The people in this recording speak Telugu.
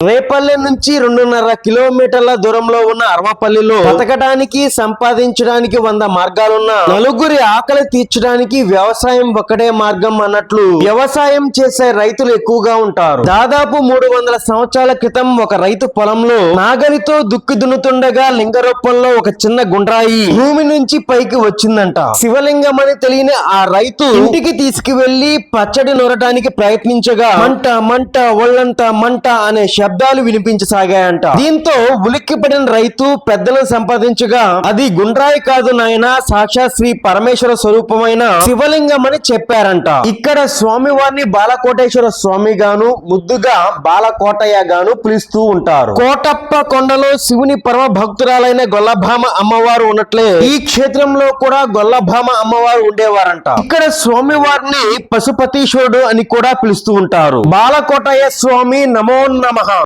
రేపల్లె నుంచి రెండున్నర కిలోమీటర్ల దూరంలో ఉన్న అరవపల్లిలో బతకడానికి సంపాదించడానికి వంద మార్గాలున్న నలుగురి ఆకలి తీర్చడానికి వ్యవసాయం ఒక్కటే మార్గం అన్నట్లు వ్యవసాయం చేసే రైతులు ఎక్కువగా ఉంటారు. దాదాపు మూడు వందల సంవత్సరాల క్రితం ఒక రైతు పొలంలో నాగలితో దుక్కి దున్నుతుండగా లింగరూపంలో ఒక చిన్న గుండ్రాయి భూమి నుంచి పైకి వచ్చిందంట. శివలింగం అని తెలియని ఆ రైతు ఇంటికి తీసుకువెళ్ళి పచ్చడి నొరడానికి ప్రయత్నించగా మంట మంట ఒళ్ళంతా మంట అనే శబ్దాలు వినిపించసాగాయంట. దీంతో ఉలిక్కిపడిన రైతు పెద్దలను సంపాదించగా అది గుండ్రాయి కాదు నాయన సాక్షాత్ శ్రీ పరమేశ్వర స్వరూపమైన శివలింగం అని చెప్పారంట. ఇక్కడ స్వామివారిని బాలకోటేశ్వర స్వామి గాను ముద్దుగా బాలకోటయ్య గాను పిలుస్తూ ఉంటారు. కోటప్ప కొండలో శివుని పరమ భక్తురాలైన గొల్లభామ అమ్మవారు ఉన్నట్లే ఈ క్షేత్రంలో కూడా గొల్లభామ అమ్మవారు ఉండేవారంట. ఇక్కడ స్వామివారిని పశుపతీశ్వరుడు అని కూడా పిలుస్తూ ఉంటారు. బాలకోటయ్య స్వామి నమో నమః.